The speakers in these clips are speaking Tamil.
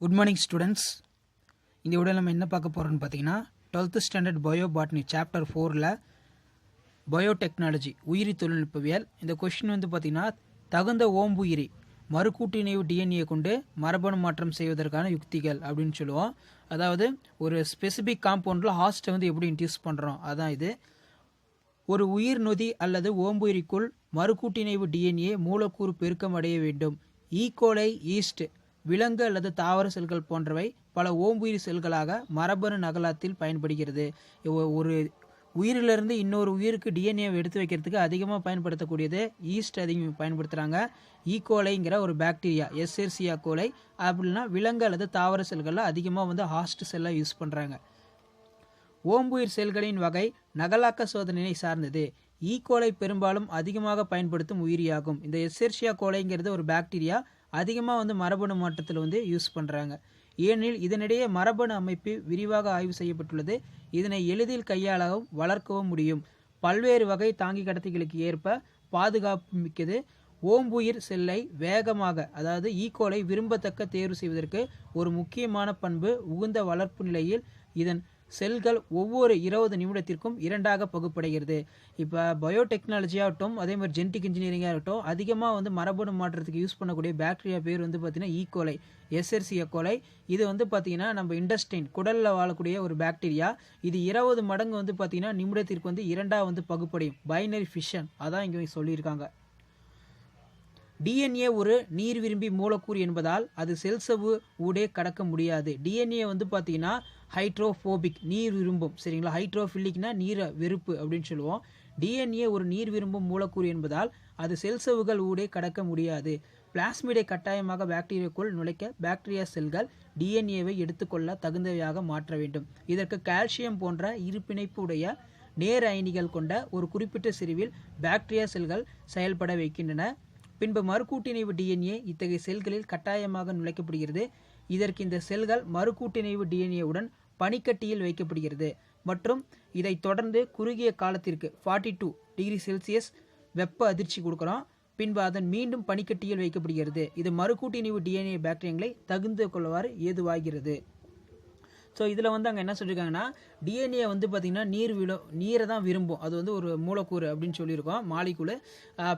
குட் மார்னிங் ஸ்டூடெண்ட்ஸ் இந்த விட நம்ம என்ன பார்க்க போகிறோம்னு பார்த்தீங்கன்னா twelfth standard bio botany chapter ஃபோரில் பயோடெக்னாலஜி உயிரி தொழில்நுட்பவியல். இந்த கொஷின் வந்து பார்த்தீங்கன்னா தகுந்த ஓம்புயிரி மறுகூட்டிணைவு டிஎன்ஏ கொண்டு மரபணு மாற்றம் செய்வதற்கான யுக்திகள் அப்படின்னு சொல்லுவோம். அதாவது ஒரு ஸ்பெசிஃபிக் காம்பவுண்டில் ஹாஸ்ட்டை வந்து எப்படி இன்ட்யூஸ் பண்ணுறோம் அதான் இது. ஒரு உயிர் நொதி அல்லது ஓம்புயிரிக்குள் மறுக்கூட்டிணைவு டிஎன்ஏ மூலக்கூறு பெருக்கம் அடைய வேண்டும். E ஈகோலை ஈஸ்ட் விலங்கு அல்லது தாவர செல்கள் போன்றவை பல ஓம்புயிர் செல்களாக மரபணு நகலாத்தில் பயன்படுகிறது. ஒரு உயிரிலிருந்து இன்னொரு உயிருக்கு டிஎன்ஏ எடுத்து வைக்கிறதுக்கு அதிகமாக பயன்படுத்தக்கூடியது ஈஸ்ட் அதிகம் பயன்படுத்துகிறாங்க ஈகோலைங்கிற e. ஒரு பாக்டீரியா எஸ்எர்சியா கோலை அப்படின்னா விலங்கு அல்லது தாவர செல்களில் அதிகமாக வந்து ஹாஸ்ட் செல்லாக யூஸ் பண்ணுறாங்க ஓம்புயிர் செல்களின் வகை நகலாக்க சோதனையை சார்ந்தது. E. ஈ கோலை பெரும்பாலும் அதிகமாக பயன்படுத்தும் உயிரியாகும். இந்த எஸ்எர்சியா கோலைங்கிறது ஒரு பாக்டீரியா அதிகமாக வந்து மரபணு மாற்றத்தில் வந்து யூஸ் பண்ணுறாங்க ஏனெனில் இதனிடையே மரபணு அமைப்பு விரிவாக ஆய்வு செய்யப்பட்டுள்ளது. இதனை எளிதில் கையாளவும் வளர்க்கவும் முடியும். பல்வேறு வகை தாங்கி கடத்திகளுக்கு ஏற்ப பாதுகாப்பு மிக்கது. ஓம்புயிர் செல்லை வேகமாக அதாவது e. ஈகோலை விரும்பத்தக்க தேர்வு செய்வதற்கு ஒரு முக்கியமான பண்பு உகுந்த வளர்ப்பு நிலையில் இதன் செல்கள் ஒவ்வொரு இருபது நிமிடத்திற்கும் இரண்டாக பகுப்படைகிறது. இப்போ பயோடெக்னாலஜி ஆகட்டும் அதே மாதிரி ஜெனட்டிக் இன்ஜினியரிங்காக இருக்கட்டும் அதிகமாக வந்து மரபணு மாற்றத்துக்கு யூஸ் பண்ணக்கூடிய பாக்டீரியா பேர் வந்து பார்த்தீங்கன்னா ஈகோலை எஸ்எர்சியா கோலை இது வந்து பார்த்தீங்கன்னா நம்ம இண்டஸ்டைன் குடலில் வாழக்கூடிய ஒரு பாக்டீரியா இது இருபது மடங்கு வந்து பார்த்தீங்கன்னா நிமிடத்திற்கு வந்து இரண்டாக வந்து பகுப்படையும். பைனரி ஃபிஷன் அதான் இங்கே சொல்லியிருக்காங்க. டிஎன்ஏ ஒரு நீர் விரும்பி மூலக்கூறு என்பதால் அது செல் சவ்வு ஊடே கடக்க முடியாது. டிஎன்ஏ வந்து பார்த்தீங்கன்னா ஹைட்ரோஃபோபிக் நீர் விரும்பும் சரிங்களா? ஹைட்ரோஃபில்லிக்னா நீரை வெறுப்பு அப்படின்னு சொல்லுவோம். டிஎன்ஏ ஒரு நீர் விரும்பும் மூலக்கூறு என்பதால் அது செல் சவ்வுகள் ஊடே கடக்க முடியாது. பிளாஸ்மிடை கட்டாயமாக பாக்டீரியாக்குள் நுழைக்க பாக்டீரியா செல்கள் டிஎன்ஏவை எடுத்துக்கொள்ள தகுந்தவையாக மாற்ற வேண்டும். இதற்கு கால்சியம் போன்ற இருப்பிணைப்பு உடைய நேர் அயனிகள் கொண்ட ஒரு குறிப்பிட்ட செறிவில் பாக்டீரியா செல்கள் செயல்பட வைக்கின்றன. பின்பு மறுக்கூட்டிணைவு டிஎன்ஏ இத்தகைய செல்களில் கட்டாயமாக நுழைக்கப்படுகிறது. இதற்கு இந்த செல்கள் மறுகூட்டிணைவு டிஎன்ஏவுடன் பனிக்கட்டியில் வைக்கப்படுகிறது. மற்றும் இதைத் தொடர்ந்து குறுகிய காலத்திற்கு ஃபார்ட்டி டூ டிகிரி செல்சியஸ் வெப்ப அதிர்ச்சி கொடுக்குறோம் பின்பு அதன் மீண்டும் பனிக்கட்டியில் வைக்கப்படுகிறது. இது மறுகூட்டிணைவு டிஎன்ஏ பாக்டீரியங்களை தகுந்து கொள்ளவாறு ஏதுவாகிறது. ஸோ இதில் வந்து அங்கே என்ன சொல்லியிருக்காங்கன்னா டிஎன்ஏ வந்து பார்த்திங்கன்னா நீர் விழு நீரை தான் விரும்பும். அது வந்து ஒரு மூலக்கூறு அப்படின்னு சொல்லியிருக்கோம் மாலிகுலு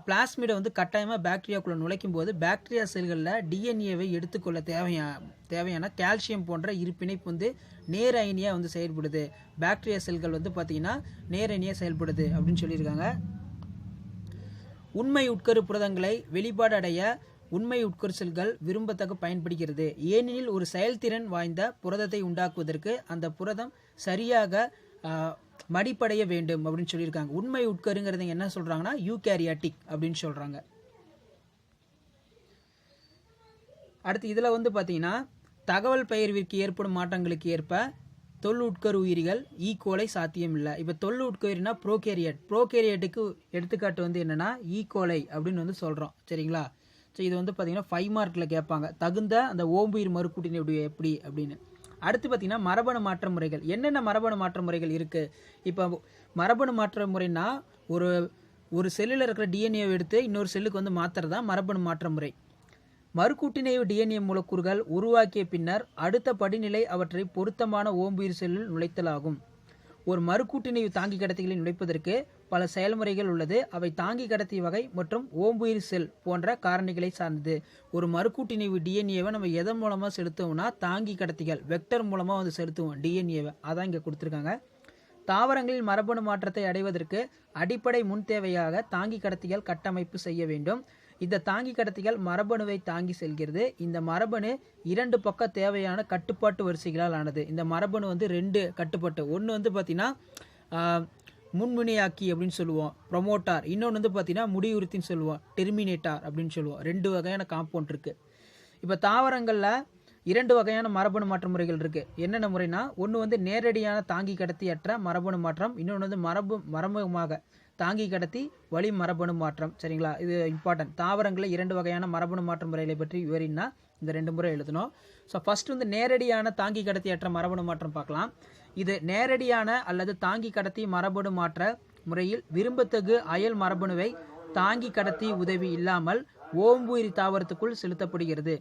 பிளாஸ்மிடை வந்து கட்டாயமாக பாக்டீரியாக்குள்ளே நுழைக்கும் போது பாக்டீரியா செல்களில் டிஎன்ஏவை எடுத்துக்கொள்ள தேவையா தேவையான கால்சியம் போன்ற இருப்பிணைப்பு வந்து நேர் அயனியாக வந்து செயல்படுது. பாக்டீரியா செல்கள் வந்து பார்த்திங்கன்னா நேர் அயனியாக செயல்படுது அப்படின்னு சொல்லியிருக்காங்க. உண்மை உட்கரு புரதங்களை வெளிப்பாடு அடைய உண்மை உட்கரு செல்கள் விரும்பத்தக்க பயன்படுகிறது. ஏனெனில் ஒரு செயல்திறன் வாய்ந்த புரதத்தை உண்டாக்குவதற்கு அந்த புரதம் சரியாக மடிப்படைய வேண்டும் அப்படின்னு சொல்லியிருக்காங்க. உண்மை உட்கருங்கிறது என்ன சொல்கிறாங்கன்னா யூகேரியாட்டிக் அப்படின்னு சொல்கிறாங்க அடுத்து இதில் வந்து பார்த்தீங்கன்னா தகவல் பெயர்விற்கு ஏற்படும் மாற்றங்களுக்கு ஏற்ப தொல் உட்கரு உயிரிகள் e. ஈகோலை சாத்தியம் இல்லை இப்போ தொல் உட்கருனா ப்ரோகேரியட் ப்ரோகேரியட்டுக்கு எடுத்துக்காட்டு வந்து என்னென்னா ஈகோலை e. அப்படின்னு வந்து சொல்கிறோம் சரிங்களா? ஸோ இது வந்து பார்த்தீங்கன்னா ஃபைவ் மார்க்கில் கேட்பாங்க. தகுந்த அந்த ஓம்புயிர் மறுக்கூட்டினுடைய எப்படி அப்படின்னு. அடுத்து பார்த்தீங்கன்னா மரபணு மாற்ற முறைகள். என்னென்ன மரபணு மாற்ற முறைகள் இருக்குது இப்போ மரபணு மாற்ற முறைனா ஒரு ஒரு செல்லில் இருக்கிற டிஎன்ஏ எடுத்து இன்னொரு செல்லுக்கு வந்து மாற்றுறது தான் மரபணு மாற்ற முறை. மறுக்கூட்டிணைவு டிஎன்ஏ மூலக்கூறுகள் உருவாக்கிய பின்னர் அடுத்த படிநிலை அவற்றை பொருத்தமான ஓம்புயிர் செல்லில் நுழைத்தலாகும். ஒரு மறுக்கூட்டிணைவு தாங்கி கடத்திகளை நுழைப்பதற்கு பல செயல்முறைகள் உள்ளது. அவை தாங்கி கடத்தி வகை மற்றும் ஓம்புயிர் செல் போன்ற காரணிகளை சார்ந்தது. ஒரு மறுக்கூட்டிணைவு டிஎன்ஏவை நம்ம எதன் மூலமாக செலுத்துவோம்னா தாங்கி கடத்திகள் வெக்டர் மூலமாக வந்து செலுத்துவோம் டிஎன்ஏவை அதான் இங்கே கொடுத்துருக்காங்க. தாவரங்களில் மரபணு மாற்றத்தை அடைவதற்கு அடிப்படை முன் தேவையாக தாங்கி கடத்திகள் கட்டமைப்பு செய்ய வேண்டும். இந்த தாங்கி கடத்திகள் மரபணுவை தாங்கி செல்கிறது. இந்த மரபணு இரண்டு பக்க தேவையான கட்டுப்பாட்டு வரிசைகளால் ஆனது. இந்த மரபணு வந்து ரெண்டு கட்டுப்பாட்டு. ஒன்று வந்து பார்த்தீங்கன்னா முன்முனையாக்கி அப்படின்னு சொல்லுவோம். ப்ரொமோட்டார் இன்னொன்று வந்து பார்த்தீங்கன்னா முடிவுறுத்தின்னு சொல்லுவோம். டெர்மினேட்டார் அப்படின்னு சொல்லுவோம். ரெண்டு வகையான காம்பவுண்ட் இருக்குது இப்போ தாவரங்களில் இரண்டு வகையான மரபணு மாற்ற முறைகள் இருக்குது என்னென்ன முறைனா ஒன்று வந்து நேரடியான தாங்கி கடத்தியற்ற மரபணு மாற்றம் இன்னொன்று வந்து மரபு மரபுமாக தாங்கி கடத்தி வழி மரபணு மாற்றம். சரிங்களா? இது இம்பார்ட்டன்ட் தாவரங்களில் இரண்டு வகையான மரபணு மாற்ற முறைகளை பற்றி விவரின்னா இந்த ரெண்டு முறை எழுதணும். ஸோ ஃபஸ்ட்டு வந்து நேரடியான தாங்கி கடத்தியற்ற மரபணு மாற்றம் பார்க்கலாம். இது நேரடியான அல்லது தாங்கி கடத்தி மரபணு மாற்ற முறையில் விரும்பத்தகு அயல் மரபணுவை தாங்கி கடத்தி உதவி இல்லாமல் ஓம்புயிரி தாவரத்துக்குள் செலுத்தப்படுகிறது.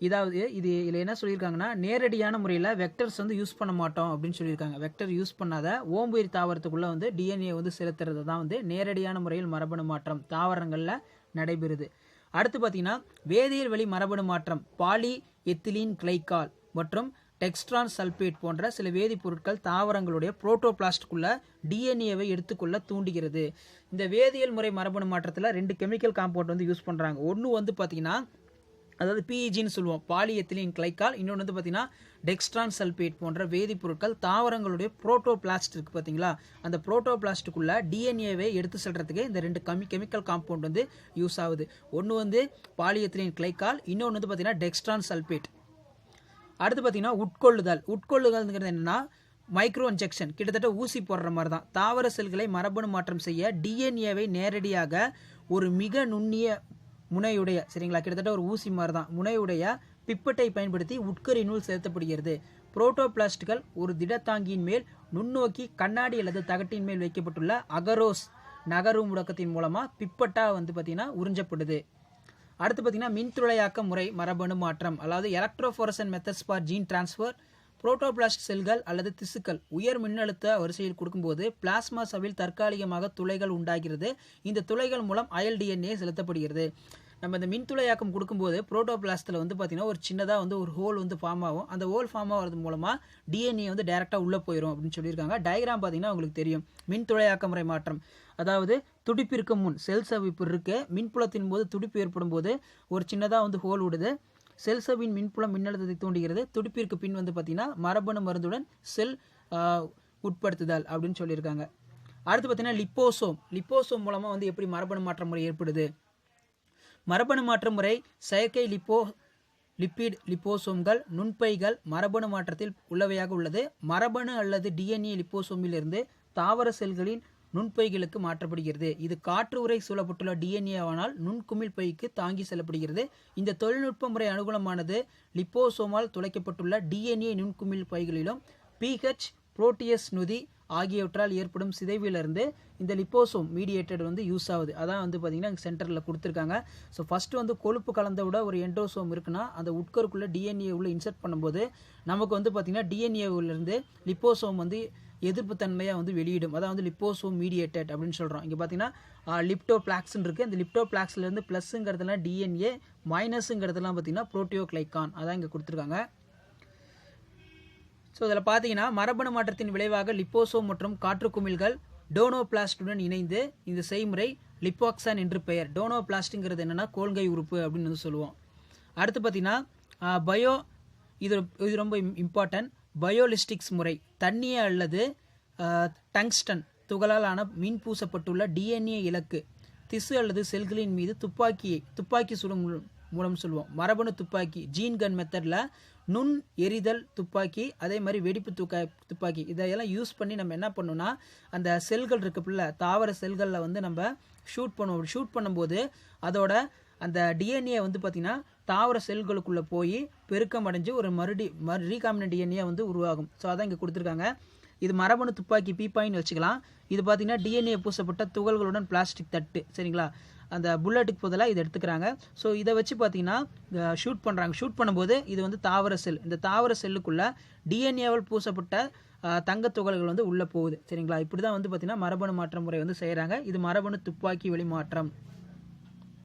இதாவது இது இதில் என்ன சொல்லியிருக்காங்கன்னா நேரடியான முறையில் வெக்டர்ஸ் வந்து யூஸ் பண்ண மாட்டோம் அப்படின்னு சொல்லியிருக்காங்க. வெக்டர் யூஸ் பண்ணாத ஓம்புயிர் தாவரத்துக்குள்ளே வந்து டிஎன்ஏ வந்து செலுத்துறது தான் வந்து நேரடியான முறையில் மரபணு மாற்றம் தாவரங்களில் நடைபெறுது. அடுத்து பார்த்தீங்கன்னா வேதியியல் வழி மரபணு மாற்றம் பாலி எத்திலீன் கிளைகால் மற்றும் டெக்ஸ்ட்ரான் சல்பேட் போன்ற சில வேதிப்பொருட்கள் தாவரங்களுடைய புரோட்டோபிளாஸ்டுக்குள்ள டிஎன்ஏவை எடுத்துக்கொள்ள தூண்டுகிறது. இந்த வேதியியல் முறை மரபணு மாற்றத்தில் ரெண்டு கெமிக்கல் காம்பவுண்ட் வந்து யூஸ் பண்ணுறாங்க ஒன்று வந்து பார்த்தீங்கன்னா அதாவது பிஇஜின்னு சொல்லுவோம் பாலியத்திலின் கிளைக்கால் இன்னொன்று வந்து பார்த்தீங்கன்னா டெக்ஸ்ட்ரான் சல்பேட் போன்ற வேதிப்பொருட்கள் தாவரங்களுடைய புரோட்டோபிளாஸ்ட் இருக்குது பார்த்தீங்களா அந்த புரோட்டோபிளாஸ்ட்டுக்குள்ள டிஎன்ஏவை எடுத்து செல்றதுக்கு இந்த ரெண்டு கமி கெமிக்கல் காம்பவுண்ட் வந்து யூஸ் ஆகுது. ஒன்று வந்து பாலியத்திலின் கிளைக்கால் இன்னொன்று வந்து பார்த்தீங்கன்னா டெக்ஸ்ட்ரான் சல்பேட். அடுத்து பார்த்தீங்கன்னா உட்கொள்ளுதல். உட்கொள்ளுதல்ங்கிறது என்னென்னா மைக்ரோ இன்ஜெக்ஷன் கிட்டத்தட்ட ஊசி போடுற மாதிரி தான் தாவர செல்களை மரபணு மாற்றம் செய்ய டிஎன்ஏவை நேரடியாக ஒரு மிக நுண்ணிய முனையுடைய சரிங்களா கிட்டத்தட்ட ஒரு ஊசி மாதிரி தான் முனையுடைய பிப்பட்டை பயன்படுத்தி உட்கரினுள் செலுத்தப்படுகிறது. புரோட்டோபிளாஸ்டுகள் ஒரு திடத்தாங்கியின் மேல் நுண்ணோக்கி கண்ணாடி அல்லது தகட்டின் மேல் வைக்கப்பட்டுள்ள அகரோஸ் நகரும் முடக்கத்தின் மூலமாக பிப்பட்டா வந்து பார்த்திங்கன்னா உறிஞ்சப்படுது. அடுத்து பார்த்தீங்கன்னா மின்துளையாக்க முறை மரபணு மாற்றம். அதாவது electroporation methods for gene transfer protoplast செல்கள் அல்லது திசுக்கள். உயர் மின்னழுத்த வரிசையில் கொடுக்கும்போது பிளாஸ்மா சவில் தற்காலிகமாக துளைகள் உண்டாகிறது. இந்த துளைகள் மூலம் அயல் டிஎன்ஏ செலுத்தப்படுகிறது. நம்ம இந்த மின்துளையாக்கம் கொடுக்கும்போது புரோட்டோபிளாஸ்டில் வந்து பார்த்திங்கன்னா ஒரு சின்னதாக வந்து ஒரு ஹோல் வந்து ஃபார்ம் ஆகும். அந்த ஹோல் ஃபார்ம் ஆகிறது மூலமாக டிஎன்ஏ வந்து டைரெக்டாக உள்ளே போயிடும் அப்படின்னு சொல்லியிருக்காங்க. டயக்ராம் பார்த்தீங்கன்னா உங்களுக்கு தெரியும். மின்துளையாக்க முறை மாற்றம். அதாவது துடிப்பிற்கு முன் செல் சவிப்பு இருக்க மின்புலத்தின் போது துடிப்பு ஏற்படும் போது ஒரு சின்னதாக வந்து ஹோல் விடுது. செல் சவின் மின்புலம் மின்னழுத்தத்தை தூண்டுகிறது. துடிப்பிற்கு பின் வந்து பார்த்திங்கன்னா மரபணு மருந்துடன் செல் உட்படுத்துதல் அப்படின்னு சொல்லியிருக்காங்க. அடுத்து பார்த்தீங்கன்னா லிப்போசோம். லிப்போசோம் மூலமாக வந்து எப்படி மரபணு மாற்ற முறை ஏற்படுது? மரபணு மாற்ற முறை செயற்கை லிப்போ லிப்பிட் லிப்போசோம்கள் நுண்பைகள் மரபணு மாற்றத்தில் உள்ளவையாக உள்ளது. மரபணு அல்லது டிஎன்ஏ லிப்போசோமிலிருந்து தாவர செல்களின் நுண்பைகளுக்கு மாற்றப்படுகிறது. இது காற்று உரை சூழப்பட்டுள்ள டிஎன்ஏவானால் நுண்குமிழ் பைக்கு தாங்கி செல்லப்படுகிறது. இந்த தொழில்நுட்ப முறை அனுகூலமானது லிப்போசோமால் துளைக்கப்பட்டுள்ள டிஎன்ஏ நுண்குமிழ் பைகளிலும் பிஹெச் புரோட்டியஸ் நொதி ஆகியவற்றால் ஏற்படும் சிதைவிலிருந்து இந்த லிப்போசோம் மீடியேட்டட் வந்து யூஸ் ஆகுது. அதான் வந்து பார்த்தீங்கன்னா சென்டரில் கொடுத்துருக்காங்க. ஸோ ஃபஸ்ட்டு வந்து கொழுப்பு கலந்த விட ஒரு என்டோசோம் இருக்குன்னா அந்த உட்கருக்குள்ளே டிஎன்ஏ உள்ள இன்சர்ட் பண்ணும்போது நமக்கு வந்து பார்த்தீங்கன்னா டிஎன்ஏவிலிருந்து லிப்போசோம் வந்து எதிர்ப்பு தன்மையாக வந்து வெளியிடும். அதான் வந்து லிப்போசோம் மீடியேட்டட் அப்படின்னு சொல்கிறோம் இங்கே பார்த்தீங்கன்னா லிப்டோ பிளாக்ஸ்ன்னு இருக்குது அந்த லிப்டோ பிளாக்ஸ்லேருந்து ப்ளஸ்ஸுங்கிறதுலாம் டிஎன்ஏ மைனஸுங்கிறதுலாம் பார்த்தீங்கன்னா ப்ரோட்டியோக்ளைகான் அதான் இங்கே கொடுத்துருக்காங்க. ஸோ இதில் பார்த்தீங்கன்னா மரபணு மாற்றத்தின் விளைவாக லிப்போசோம் மற்றும் காற்றுக்குமிழ்கள் டோனோபிளாஸ்டுடன் இணைந்து இந்த செய்முறை லிப்பாக்சான் என்று பெயர். டோனோபிளாஸ்டிங்கிறது என்னென்னா கோல்கை உறுப்பு அப்படின்னு வந்து சொல்லுவோம். அடுத்து பார்த்தீங்கன்னா பயோ இது இது ரொம்ப இம்பார்ட்டன்ட் பயோலிஸ்டிக்ஸ் முறை தண்ணியை அல்லது டங்ஸ்டன் துகளால் ஆன மின் பூசப்பட்டுள்ள டிஎன்ஏ இலக்கு திசு அல்லது செல்களின் மீது துப்பாக்கியை துப்பாக்கி சுடும் மூலம் சொல்லுவோம் மரபணு துப்பாக்கி ஜீன் கன் மெத்தடில் நுண் எரிதல் துப்பாக்கி அதே மாதிரி வெடிப்பு துக்கா துப்பாக்கி. இதையெல்லாம் யூஸ் பண்ணி நம்ம என்ன பண்ணோம்னா அந்த செல்கள் இருக்குல்ல தாவர செல்களில் வந்து நம்ம ஷூட் பண்ணுவோம். ஷூட் பண்ணும்போது அதோட அந்த டிஎன்ஏ வந்து பார்த்திங்கன்னா தாவர செல்களுக்குள்ளே போய் பெருக்கம் அடைஞ்சு ஒரு மறுடி மறு ரீகாமினன்ட் டிஎன்ஏ வந்து உருவாகும். ஸோ அதான் இங்கே கொடுத்துருக்காங்க. இது மரபணு துப்பாக்கி பீப்பாயின்னு வச்சுக்கலாம். இது பார்த்தீங்கன்னா டிஎன்ஏ பூசப்பட்ட துகள்களுடன் பிளாஸ்டிக் தட்டு. சரிங்களா? அந்த புல்லட்டுக்கு பதிலாக இதை எடுத்துக்கிறாங்க. ஸோ இதை வச்சு பார்த்தீங்கன்னா ஷூட் பண்ணுறாங்க ஷூட் பண்ணும்போது இது வந்து தாவர செல் இந்த தாவர செல்லுக்குள்ளே டிஎன்ஏவால் பூசப்பட்ட தங்க துகள்கள் வந்து உள்ளே போகுது. சரிங்களா? இப்படி தான் வந்து பார்த்திங்கன்னா மரபணு மாற்றம் முறை வந்து செய்கிறாங்க இது மரபணு துப்பாக்கி வெளிமாற்றம்